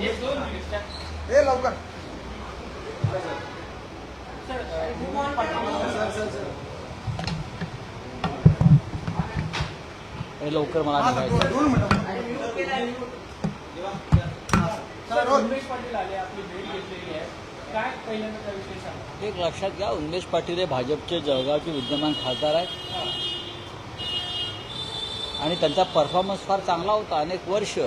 ए लवकर. हे लवकर मला. दोन मिनिटं. एक लक्षात घ्या उन्मेष पाटील हे भाजपचे जळगावचे विद्यमान खासदार आहेत. आणि त्यांचा परफॉर्मन्स फार चांगला होता अनेक वर्ष.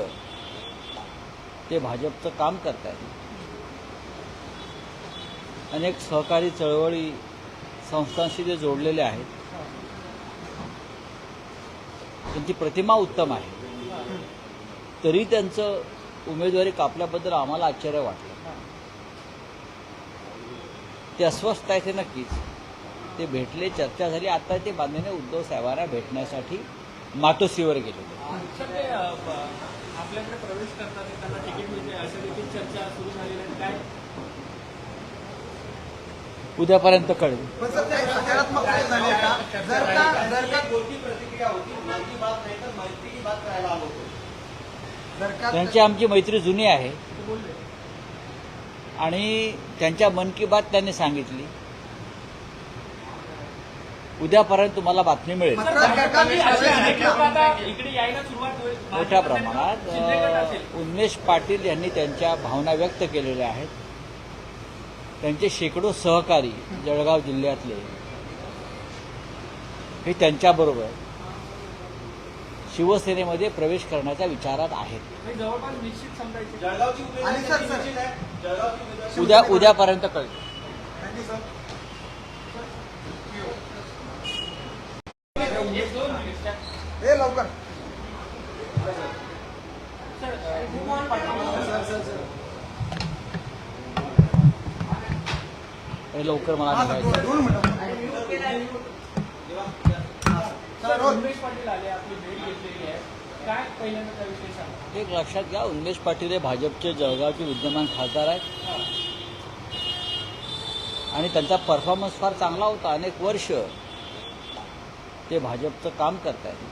ते भाजपचं काम करत आहेत अनेक सहकारी चळवळी संस्थांशी ते जोडलेले आहेत. त्यांची प्रतिमा उत्तम आहे. तरी त्यांचं उमेदवारी कापल्याबद्दल आम्हाला आश्चर्य वाटलं. ते अस्वस्थ आहेत ते नक्कीच. ते भेटले चर्चा झाली. आता ते बांधलेले उद्धव साहेबांना भेटण्यासाठी मातोश्रीवर गेले आपल्याकडे प्रवेश करतात ते त्यांना तिकीट मिळते असं देखील चर्चा सुरू झालेली आहे. काय? उद्यापर्यंत कळेल. पण सर ते सकारात्मक काही झाले का जर का जर का कोणती प्रतिक्रिया होती? मन की बात नाही तर मैत्री की बात करायला आलो होतो. जर का त्यांची आमची मैत्री जुनी आहे. आणि त्यांच्या मन की बात त्यांनी सांगितली. उद्यापर्यंत तुम्हाला बातमी मिळेल. मोठ्या प्रमाणात. उन्मेष पाटील यांनी त्यांच्या भावना व्यक्त केलेल्या आहेत. त्यांचे शेकडो सहकारी जळगाव जिल्ह्यातले हे त्यांच्याबरोबर शिवसेनेमध्ये प्रवेश करण्याच्या विचारात आहेत. म्हणजे जवळपास निश्चित समजायचे जळगावची आणि उमेदवारी सर, सर. निश्चित आहे. जळगावची उमेदवारी उद्या उद्यापर्यंत कळेल थँक्यू सर एक दोन मिनिट सर ए लवकर. लवकर मला. दोन मिनिटं. एक लक्षात घ्या उन्मेष पाटील हे भाजपचे जळगावचे विद्यमान खासदार आहेत. आणि त्यांचा परफॉर्मन्स फार चांगला होता अनेक वर्ष. ते भाजपचं काम करत आहेत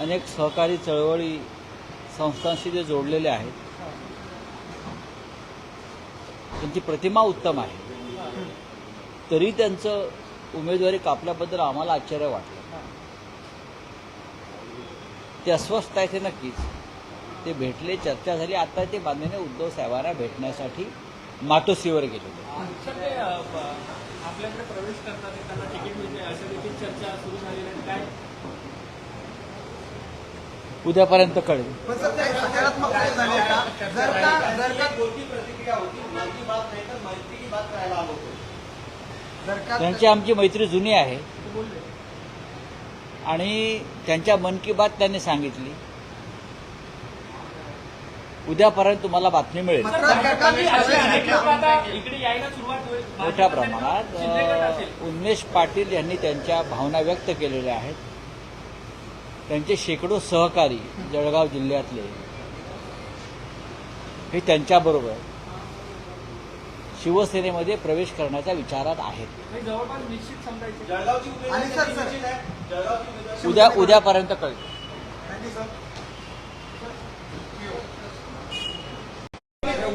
अनेक सहकारी चळवळी संस्थांशी ते जोडलेले आहेत. त्यांची प्रतिमा उत्तम आहे. तरी त्यांचं उमेदवारी कापल्याबद्दल आम्हाला आश्चर्य वाटलं. ते अस्वस्थ आहेत ते नक्कीच. ते भेटले चर्चा झाली. आता ते बांधणीने उद्धव साहेबांना भेटण्यासाठी मातोश्रीवर गेले आपल्याकडे प्रवेश करतात ते त्यांना तिकीट मिळते असं देखील चर्चा सुरू झालेली आहे. काय? उद्यापर्यंत कळेल. पण सर ते सकारात्मक काही झाले का जर का जर का कोणती प्रतिक्रिया होती? मन की बात नाही तर मैत्री की बात करायला आलो होतो. जर का त्यांची आमची मैत्री जुनी आहे. आणि त्यांच्या मन की बात त्यांनी सांगितली. उद्यापर्यंत तुम्हाला बातमी मिळेल. मात्र सरकारने असे अनेक लोक सांगितलं. आता इकडे यायला सुरुवात होईल. मोठ्या प्रमाणात. उन्मेष पाटील यांनी त्यांच्या भावना व्यक्त केलेल्या आहेत. त्यांचे शेकडो सहकारी जळगाव जिल्ह्यातले हे त्यांच्याबरोबर शिवसेनेमध्ये प्रवेश करण्याच्या विचारात आहेत. म्हणजे जवळपास निश्चित समजायचे जळगावची उमेदवारी आणि सर, सर. निश्चित आहे. जळगावची उमेदवारी उद्या उद्यापर्यंत कळेल थँक्यू सर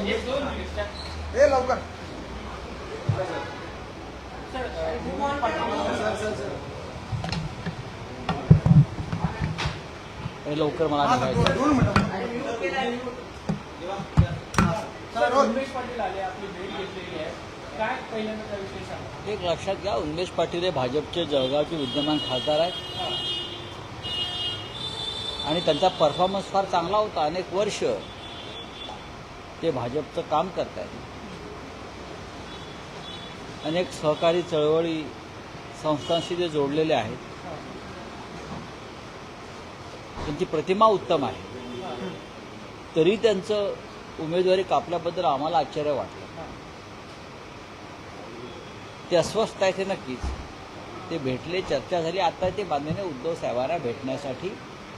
एक दोन मिनिट सर ए लवकर विमान पाटील हे लवकर मला हा, निघायचं आहे. दोन मिनिटं सर, रोज. उमेश पाटील आले आपली भेट घेतलेली आहे काय त्या विषयी सांगा? एक लक्षात घ्या उन्मेष पाटील हे भाजपचे जळगावचे विद्यमान खासदार आहेत. आणि त्यांचा परफॉर्मन्स फार चांगला होता अनेक वर्ष ते भाजपचं काम करत आहेत. अनेक सहकारी चळवळी संस्थांशी ते जोडलेले आहेत. त्यांची प्रतिमा उत्तम आहे. तरी त्यांचं उमेदवारी कापल्याबद्दल आम्हाला आश्चर्य वाटलं. ते अस्वस्थ आहे ते नक्कीच. ते भेटले चर्चा झाली. आता ते बांधणे उद्धव साहेबांना भेटण्यासाठी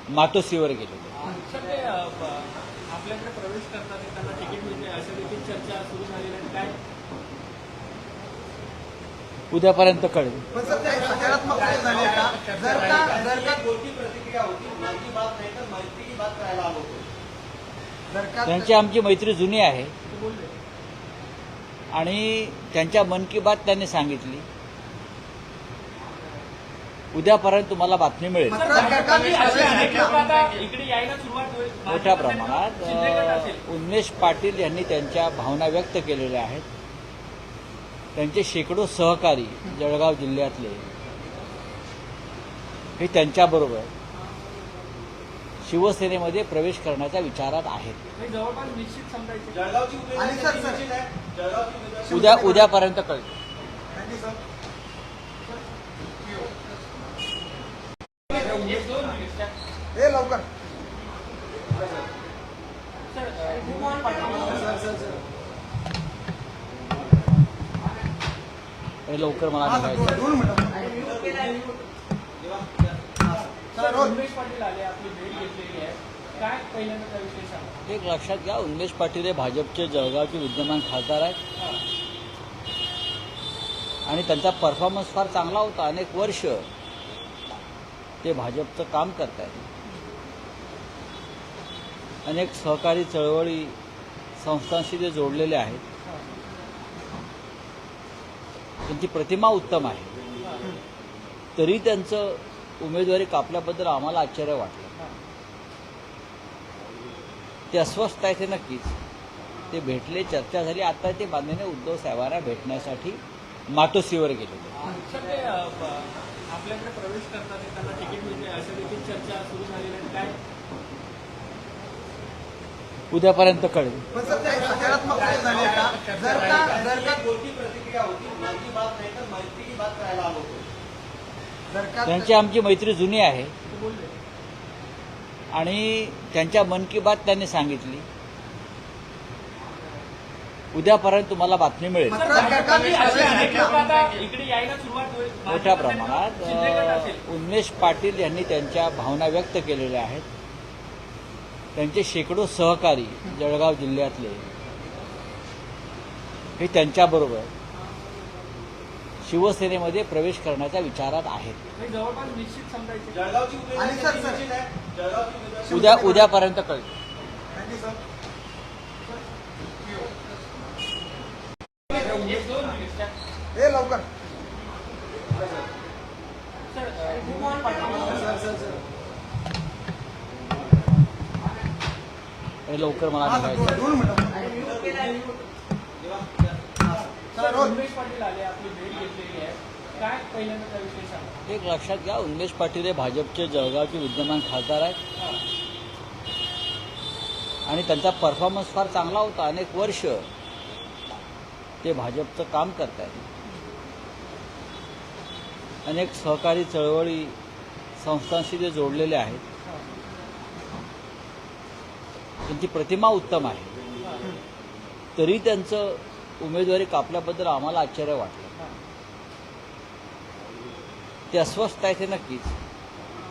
मातोसीवर गेले सर आपल्याकडे प्रवेश करताना त्यांना तिकीट मिळते. अशा देखील चर्चा सुरू झालेली काय उद्यापर्यंत कळेल. पण सर ते सकारात्मक काही झाले का जर का जर का कोणती प्रतिक्रिया होती मन की बात नाही तर मैत्री की बात करायला आलो होतो जर का त्यांची आमची मैत्री जुनी आहे आणि त्यांच्या मन की बात त्यांनी सांगितली उद्यापर्यंत तुम्हाला बातमी मिळेल मोठ्या प्रमाणात. उन्मेष पाटील यांनी त्यांच्या भावना व्यक्त केलेल्या आहेत. त्यांचे शेकडो सहकारी जळगाव जिल्ह्यातले हे त्यांच्याबरोबर शिवसेनेमध्ये प्रवेश करण्याच्या विचारात आहेत. हे जवळपास निश्चित समजायचे जळगावची आणि सर, उमेदवारी सर. निश्चित आहे. जळगावची उमेदवारी उद्या उद्यापर्यंत कळेल थँक्यू सर एक दोन मिनिट त्या- हे लवकर सर विमान पाटील हे लवकर मला हा, निघायचं आहे. दोन मिनिटं सर रोज. उमेश पाटील आले आपली भेट घेतलेली आहे काय पहिल्यांदा त्या विषयी सांगा? एक लक्षात घ्या उन्मेष पाटील हे भाजपचे जळगावचे विद्यमान खासदार आहेत. हा. आणि त्यांचा परफॉर्मन्स फार चांगला होता अनेक वर्ष ते भाजपचं काम करत आहेत अनेक सहकारी चळवळी संस्थांशी ते जोडलेले आहेत. त्यांची प्रतिमा उत्तम आहे. तरी त्यांचं उमेदवारी कापल्याबद्दल आम्हाला आश्चर्य वाटलं. ते अस्वस्थ आहे ते नक्कीच. ते भेटले चर्चा झाली. आता ते बांधलेले उद्धव साहेबांना भेटण्यासाठी मातोश्रीवर गेले सर आपल्याकडे प्रवेश करतात त्यांना तिकीट मिळते. अशा देखील चर्चा सुरू झालेली काय? उद्यापर्यंत कळेल. पण सर ते सकारात्मक काही झाले का जर का जर का एक बोलकी प्रतिक्रिया होती मन की बात नाही तर मैत्री की बात करायला आलो होतो जर का त्यांची आमची मैत्री जुनी आहे आणि त्यांच्या मन की बात त्यांनी सांगितली उद्यापर्यंत तुम्हाला बातमी मिळेल मोठ्या प्रमाणात. उन्मेष पाटील यांनी त्यांच्या भावना व्यक्त केलेल्या आहेत. त्यांचे शेकडो सहकारी जळगाव जिल्ह्यातले हे त्यांच्याबरोबर शिवसेनेमध्ये प्रवेश करण्याच्या विचारात आहेत. हे जवळपास निश्चित समजायचे जळगावची उमेदवारी आणि सर, सर. निश्चित आहे. जळगावची उमेदवारी उद्या उद्यापर्यंत कळेल थँक्यू सर एक दोन मिनिट त्या- हे लवकर सर विमान पाटील हे लवकर मला हा, निघायचं आहे. दोन मिनिटं सर रोज. उमेश पाटील आले आपली भेट घेतलेली आहे काय त्या विषयी सांगा? एक लक्षात घ्या उन्मेष पाटील हे भाजपचे जळगावचे विद्यमान खासदार आहेत. आणि त्यांचा परफॉर्मन्स फार चांगला होता अनेक वर्ष ते भाजपचं काम करत आहेत अनेक सहकारी चळवळी संस्थांशी ते जोडलेले आहेत. त्यांची प्रतिमा उत्तम आहे. तरी त्यांचं उमेदवारी कापल्याबद्दल आम्हाला आश्चर्य वाटलं. ते अस्वस्थ आहे ते नक्कीच.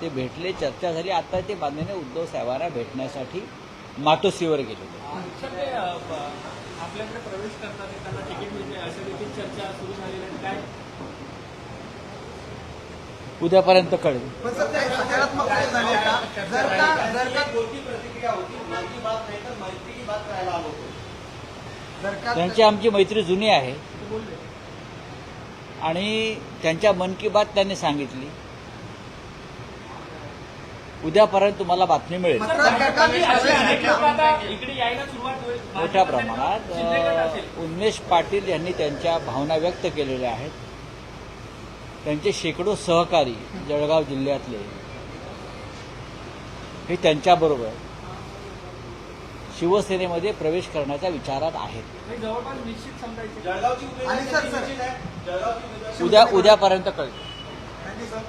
ते भेटले चर्चा झाली. आता ते बांधलेले उद्धव साहेबांना भेटण्यासाठी मातोश्रीवर गेले सर आपल्याकडे प्रवेश करतात त्यांना तिकीट मिळते. अशा देखील चर्चा सुरू झालेली काय उद्यापर्यंत कळेल. पण सर ते सकारात्मक काही झाले का जर का जर का एक बोलकी प्रतिक्रिया होती मन की बात नाही तर मैत्री की बात करायला आलो होतो जर का त्यांची आमची मैत्री जुनी आहे आणि त्यांच्या मन की बात त्यांनी सांगितली उद्यापर्यंत तुम्हाला बातमी मिळेल मोठ्या प्रमाणात. उन्मेष पाटील यांनी त्यांच्या भावना व्यक्त केलेल्या आहेत. त्यांचे शेकडो सहकारी जळगाव जिल्ह्यातले हे त्यांच्याबरोबर शिवसेनेमध्ये प्रवेश करण्याच्या विचारात आहेत. हे जवळपास निश्चित समजायचे जळगावची उमेदवारी आणि सर, सर. निश्चित आहे. जळगावची उमेदवारी उद्या उद्यापर्यंत कळेल थँक्यू सर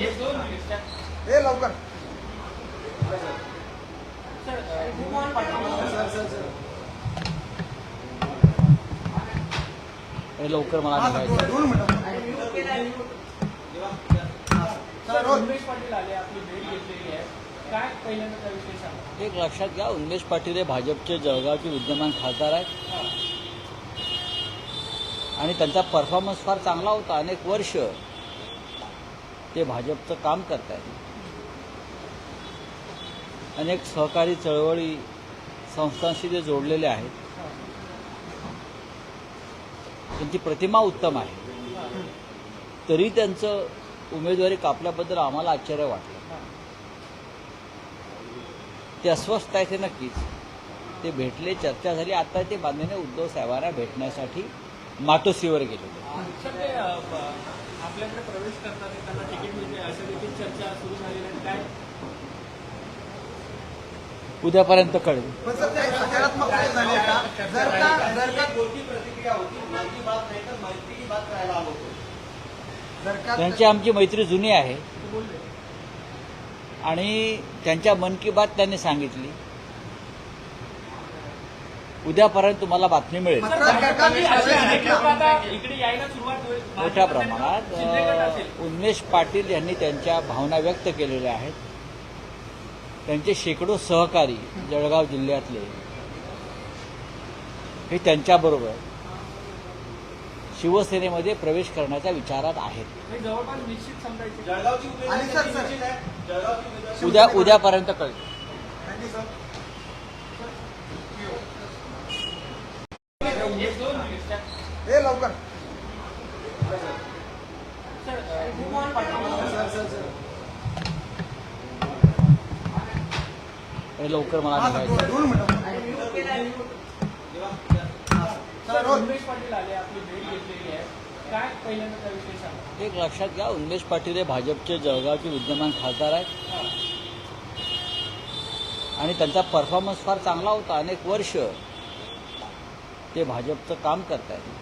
एक दोन मिनिट त्या- हे लवकर सर विमान पाटील हे लवकर मला हा, निघायचं आहे. दोन मिनिटं सर रोज. उमेश पाटील आले आपली भेट घेतलेली आहे काय पहिल्यांदा त्या विषयी सांगा? एक लक्षात घ्या उन्मेष पाटील हे भाजपचे जळगावचे विद्यमान खासदार आहेत. हा. आणि त्यांचा परफॉर्मन्स फार चांगला होता अनेक वर्ष ते भाजपचं काम करत आहेत. अनेक सहकारी चळवळी संस्थांशी ते जोडलेले आहेत. त्यांची प्रतिमा उत्तम आहे. तरी त्यांचं उमेदवारी कापल्याबद्दल आम्हाला आश्चर्य वाटलं. ते अस्वस्थ आहे ते नक्कीच. ते भेटले चर्चा झाली. आता ते बांधलेले उद्धव साहेबांना भेटण्यासाठी मातोश्रीवर गेले सर आपल्याकडे प्रवेश करतात त्यांना तिकीट मिळते. अशा देखील चर्चा सुरू झालेली काय? उद्यापर्यंत कळेल. पण सर ते सकारात्मक काही झाले का जर का जर का एक बोलकी प्रतिक्रिया होती मन की बात नाही तर मैत्री की बात करायला आलो होतो जर का त्यांची आमची मैत्री जुनी आहे? आणि त्यांच्या मन की बात त्यांनी सांगितली उद्यापर्यंत तुम्हाला बातमी मिळेल मोठ्या प्रमाणात. उन्मेष पाटील यांनी त्यांच्या भावना व्यक्त केलेल्या आहेत. त्यांचे शेकडो सहकारी जळगाव जिल्ह्यातले हे त्यांच्याबरोबर शिवसेनेमध्ये प्रवेश करण्याच्या विचारात आहेत. हे जवळपास निश्चित समजायचे जळगावची आणि सर, उमेदवारी सर. निश्चित आहे जळगावची उमेदवारी उद्या उद्यापर्यंत कळेल थँक्यू सर एक दोन मिनिट त्या- हे लवकर सर अ, विमान पाठवा. हे लवकर मला हा, निघायचं आहे. दोन दोन मिनिटं सर उमेश पाटील आले आपली भेट घेतलेली आहे काय पहिल्यांदा त्याविषयी सांगा? एक लक्षात घ्या उन्मेष पाटील हे भाजपचे जळगावचे विद्यमान खासदार आहेत. आणि त्यांचा परफॉर्मन्स फार चांगला होता अनेक वर्ष ते भाजपचं काम करत आहेत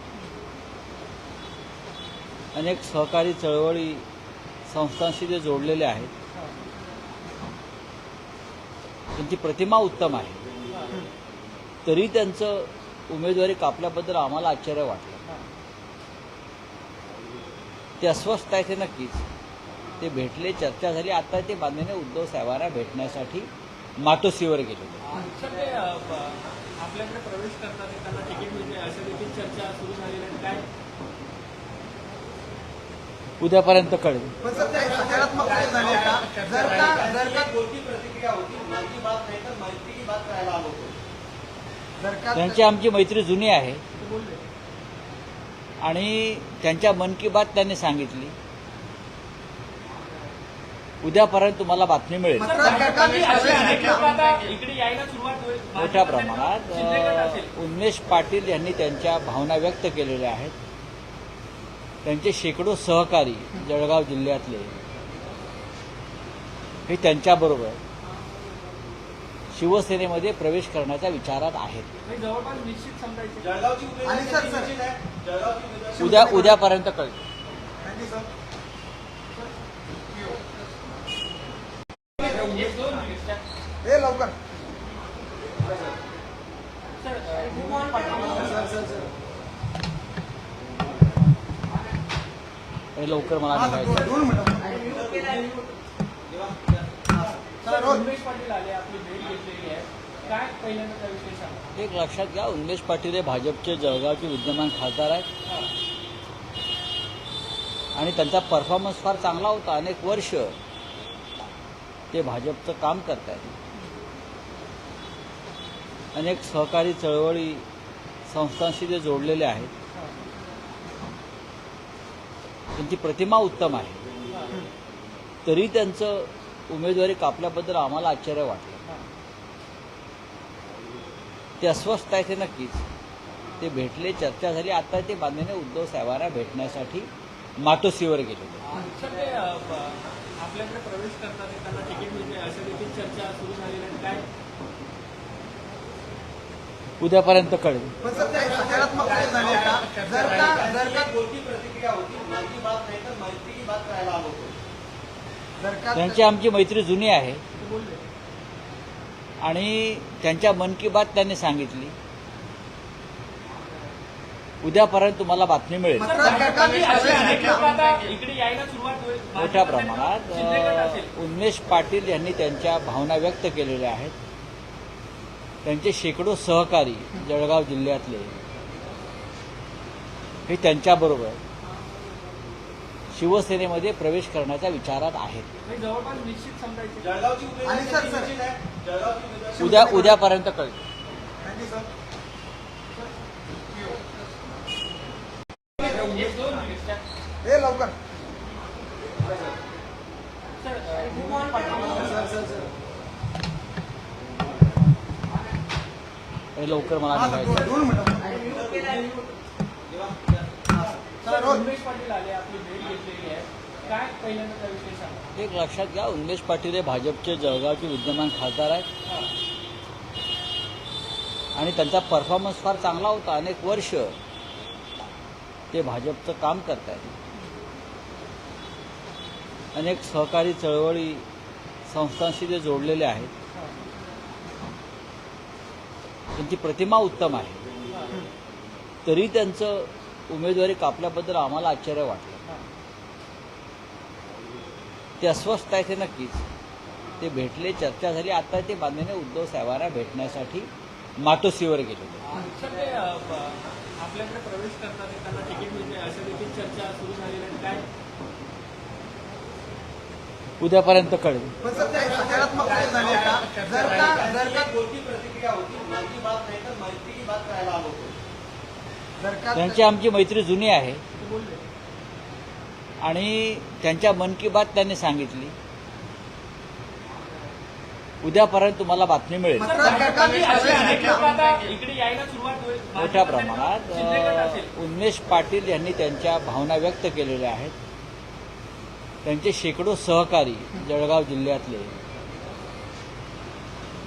अनेक सहकारी चळवळी संस्थांशी ते जोडलेले आहेत. त्यांची प्रतिमा उत्तम आहे. तरी त्यांचं उमेदवारी कापल्याबद्दल आम्हाला आश्चर्य वाटलं. ते अस्वस्थ आहेत हे नक्कीच. ते भेटले चर्चा झाली. आता ते बांधलेले उद्धव साहेबांना भेटण्यासाठी ते अ, ब- आपल्याकडे प्रवेश करतात ते त्यांना तिकीट मिळते. अशा देखील चर्चा सुरू झालेल्या आहेत काय? उद्यापर्यंत कळेल. पण सर ते सकारात्मक काही झाले का जर का जर का एक बोलकी प्रतिक्रिया होती मन की बात नाही तर मैत्री की बात करायला आलो होतो. जर का त्यांची आमची मैत्री जुनी आहे. आणि त्यांच्या मन की बात त्यांनी सांगितली. उद्यापर्यंत तुम्हाला बातमी मिळेल. मोठ्या प्रमाणात. उन्मेष पाटील यांनी त्यांच्या भावना व्यक्त केलेल्या आहेत. त्यांचे शेकडो सहकारी जळगाव जिल्ह्यातले हे त्यांच्याबरोबर शिवसेनेमध्ये प्रवेश करण्याच्या विचारात आहेत. उद्या उद्यापर्यंत कळेल. हे लवकर. लवकर मला एक लक्षात घ्या उन्मेष पाटील हे भाजपचे जळगावचे विद्यमान खासदार आहेत. हा. आणि त्यांचा परफॉर्मन्स फार चांगला होता अनेक वर्ष ते भाजपचं काम करत आहेत. अनेक सहकारी चळवळी संस्थांशी ते जोडलेले आहेत. त्यांची प्रतिमा उत्तम आहे. तरी त्यांचं उमेदवारी कापल्याबद्दल आम्हाला आश्चर्य वाटलं. ते अस्वस्थ आहेत हे नक्कीच. ते भेटले चर्चा झाली. आता ते बांधलेले उद्धव साहेबांना भेटण्यासाठी ते अ, ब- आपल्याकडे प्रवेश करतात ते त्यांना तिकीट मिळते. अशा देखील चर्चा सुरू झालेल्या आहेत काय? उद्यापर्यंत कळेल. पण सर ते सकारात्मक काही झाले का? जर का जर का एक बोलकी प्रतिक्रिया होती की बात नाही तर की बात करायला आलो होतो. जर का त्यांची आमची मैत्री जुनी आहे. आणि त्यांच्या मन की बात त्यांनी सांगितली. उद्यापर्यंत तुम्हाला बातमी मिळेल. मोठ्या प्रमाणात. उन्मेष पाटील यांनी त्यांच्या भावना व्यक्त केलेल्या आहेत. त्यांचे शेकडो सहकारी जळगाव जिल्ह्यातले हे त्यांच्याबरोबर शिवसेनेमध्ये प्रवेश करण्याच्या विचारात आहेत. उद्या उद्यापर्यंत कळेल. हे लवकर. लवकर मला निघायचं काय पहिल्यांदा त्याविषयी सांगा. एक लक्षात घ्या उन्मेष पाटील हे भाजपचे जळगावचे विद्यमान खासदार आहेत. आणि त्यांचा परफॉर्मन्स फार चांगला होता अनेक वर्ष ते भाजपचं काम करत आहेत अनेक सहकारी चळवळी संस्थांशी ते जोडलेले आहेत. त्यांची प्रतिमा उत्तम आहे. तरी त्यांचं उमेदवारी कापल्याबद्दल आम्हाला आश्चर्य वाटलं. ते अस्वस्थ आहेत हे नक्कीच. ते भेटले चर्चा झाली. आता ते बांधलेले उद्धव साहेबांना भेटण्यासाठी ते अ, ब- आपल्याकडे प्रवेश करतात ते त्यांना तिकीट मिळते. अशा देखील चर्चा सुरू झालेली आहे. काय? उद्यापर्यंत कळेल. पण सर ते सकारात्मक काय झाले का जर का जर का एक बोलकी प्रतिक्रिया होती? मन की बात नाही तर मैत्री की बात करायला आलो होतो. जर का त्यांची आमची मैत्री जुनी आहे. ते आणि त्यांच्या मन की बात त्यांनी सांगितली. उद्यापर्यंत तुम्हाला बातमी मिळेल. मोठ्या प्रमाणात. उन्मेष पाटील यांनी त्यांच्या भावना व्यक्त केलेल्या आहेत. त्यांचे शेकडो सहकारी जळगाव जिल्ह्यातले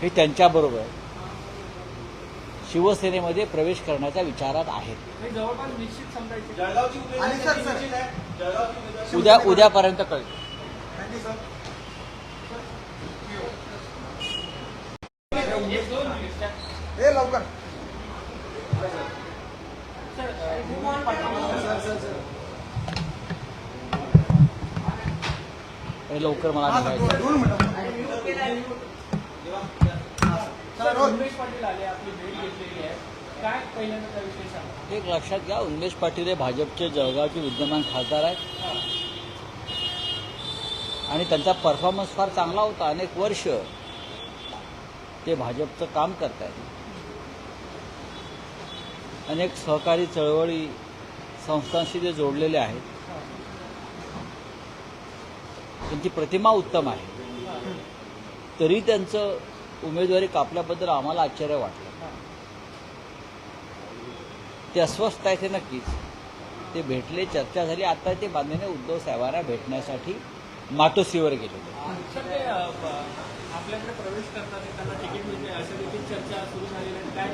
हे त्यांच्याबरोबर शिवसेनेमध्ये प्रवेश करण्याच्या विचारात आहेत. उद्या उद्यापर्यंत कळेल. हे लवकर. लवकर मला दोन मिनिटं. घेतलेली आहे. काय पहिल्यांदा सांगा? एक लक्षात घ्या उन्मेष पाटील हे भाजपचे जळगावचे विद्यमान खासदार आहेत. आणि त्यांचा परफॉर्मन्स फार चांगला होता अनेक वर्ष ते भाजपचं काम करत आहेत अनेक सहकारी चळवळी संस्थांशी ते जोडलेले आहेत. त्यांची प्रतिमा उत्तम आहे. तरी त्यांचं उमेदवारी कापल्याबद्दल आम्हाला आश्चर्य वाटलं. ते अस्वस्थ आहेत हे नक्कीच. ते भेटले चर्चा झाली. आता ते बांधलेले उद्धव साहेबांना भेटण्यासाठी ते अ, ब- आपल्याकडे प्रवेश करतात ते त्यांना तिकीट मिळते. अशा देखील चर्चा सुरू झालेली आहे. काय?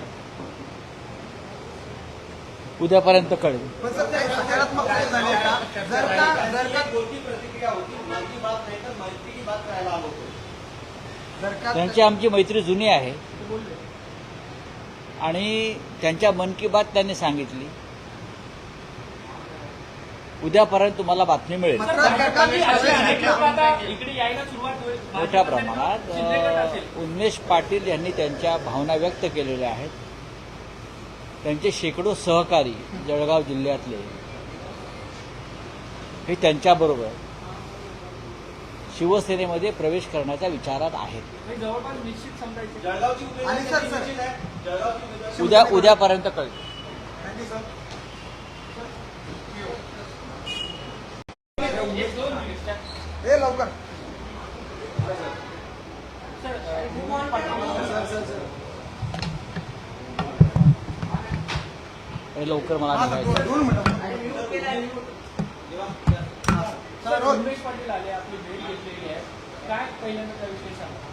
उद्यापर्यंत कळेल. पण सर ते सकारात्मक काय झाले का जर का जर का एक बोलकी प्रतिक्रिया होती? मन की बात नाही तर मैत्री की बात करायला आलो होतो. जर का त्यांची आमची मैत्री जुनी आहे. ते आणि त्यांच्या मन की बात त्यांनी सांगितली. उद्यापर्यंत तुम्हाला बातमी मिळेल. मोठ्या प्रमाणात. उन्मेष पाटील यांनी त्यांच्या भावना व्यक्त केलेल्या आहेत. त्यांचे शेकडो सहकारी जळगाव जिल्ह्यातले हे त्यांच्याबरोबर शिवसेनेमध्ये प्रवेश करण्याच्या विचारात आहेत. उद्या उद्यापर्यंत कळेल. हे लवकर. लवकर मला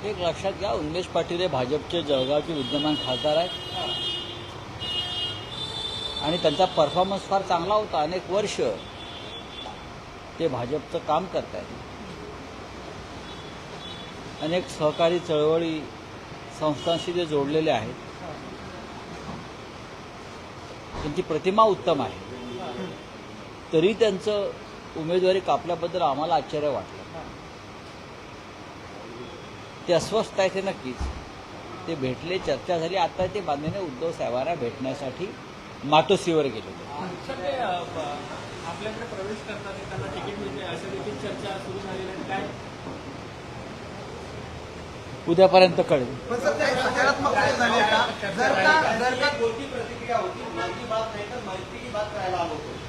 एक लक्षात घ्या उन्मेष पाटील हे भाजपचे जळगावचे विद्यमान खासदार आहेत. आणि त्यांचा परफॉर्मन्स फार चांगला होता अनेक वर्ष ते भाजपचं काम करत आहेत. अनेक सहकारी चळवळी संस्थांशी ते जोडलेले आहेत. त्यांची प्रतिमा उत्तम आहे. तरी त्यांचं उमेदवारी कापल्याबद्दल आम्हाला आश्चर्य वाटलं. ते अस्वस्थ आहेत हे नक्कीच. ते भेटले चर्चा झाली. आता ते बांधलेले उद्धव साहेबांना भेटण्यासाठी ते अ, ब- आपल्याकडे प्रवेश करतात ते त्यांना तिकीट मिळते. अशा देखील चर्चा सुरू आहेत काय? उद्यापर्यंत कळेल. पण सर ते सकारात्मक काही झाले का जर का जर का एक बोलकी प्रतिक्रिया होती की बात नाही तर की बात करायला आलो होतो.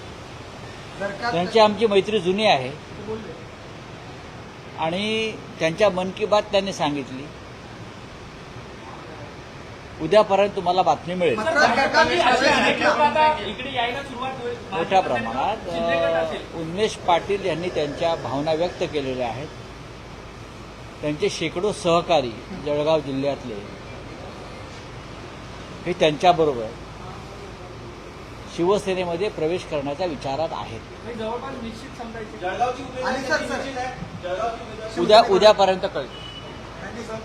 त्यांची आमची मैत्री जुनी आहे. आणि त्यांच्या मन की बात त्यांनी सांगितली. उद्यापर्यंत तुम्हाला बातमी मिळेल. मोठ्या प्रमाणात. उन्मेष पाटील यांनी त्यांच्या भावना व्यक्त केलेल्या आहेत. त्यांचे शेकडो सहकारी जळगाव जिल्ह्यातले हे त्यांच्याबरोबर शिवसेनेमध्ये प्रवेश करण्याच्या विचारात आहेत. उद्या उद्यापर्यंत कळेल. Thank you sir.